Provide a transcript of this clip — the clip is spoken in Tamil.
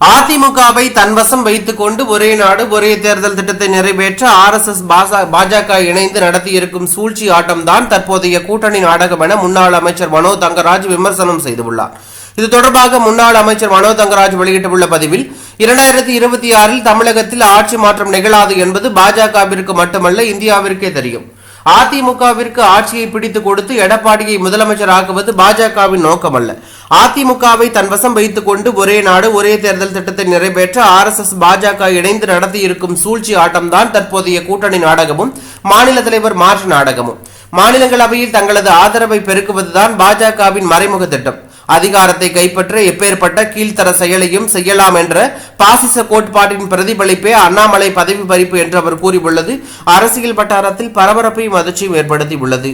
அதிமுகவை தன்வசம் வைத்துக் கொண்டு ஒரே நாடு ஒரே தேர்தல் திட்டத்தை நிறைவேற்ற ஆர் எஸ் எஸ் பாஜக இணைந்து நடத்தியிருக்கும் சூழ்ச்சி ஆட்டம்தான் தற்போதைய கூட்டணி நாடகம் என முன்னாள் அமைச்சர் மனோ தங்கராஜ் விமர்சனம் செய்துள்ளார். இது தொடர்பாக முன்னாள் அமைச்சர் மனோ தங்கராஜ் வெளியிட்டுள்ள பதிவில் இரண்டாயிரத்தி இருபத்தி ஆறில் தமிழகத்தில் ஆட்சி மாற்றம் நிகழாது என்பது பாஜகவிற்கு மட்டுமல்ல இந்தியாவிற்கே தெரியும். அதிமுகவிற்கு ஆட்சியை பிடித்து கொடுத்து எடப்பாடியை முதலமைச்சர் ஆக்குவது பாஜகவின் நோக்கமல்ல. அதிமுகவை தன்வசம் வைத்துக் கொண்டு ஒரே நாடு ஒரே தேர்தல் திட்டத்தை நிறைவேற்ற ஆர் எஸ் எஸ் பாஜக இணைந்து நடத்தியிருக்கும் சூழ்ச்சி ஆட்டம்தான் தற்போதைய கூட்டணி நாடகமும் மாநில தலைவர் மாற்று நாடகமும். மாநிலங்களவையில் தங்களது ஆதரவை பெருக்குவதுதான் பாஜகவின் மறைமுக திட்டம். அதிகாரத்தை கைப்பற்ற எப்பேற்பட்ட கீழ்த்தர செயலையும் செய்யலாம் என்ற பாசிச கோட்பாட்டின் பிரதிபலிப்பே அண்ணாமலை பதவி பறிப்பு என்று அவர் கூறியுள்ளது. அரசியல் வட்டாரத்தில் பரபரப்பையும் அதிர்ச்சியும் ஏற்படுத்தியுள்ளது.